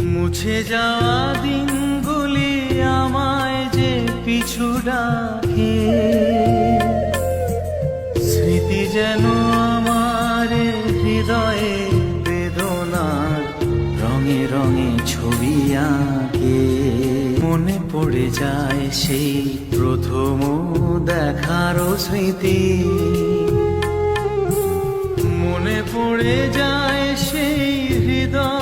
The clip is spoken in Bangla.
মুছে যাওয়া দিনগুলি আমায় যে পিছু ডাকে। স্মৃতি যেন আমার হৃদয়ে বেদনার রঙে রঙে ছবি আঁকে। মনে পড়ে যায় সেই প্রথম দেখারও স্মৃতি। মনে পড়ে যায় সেই হৃদয়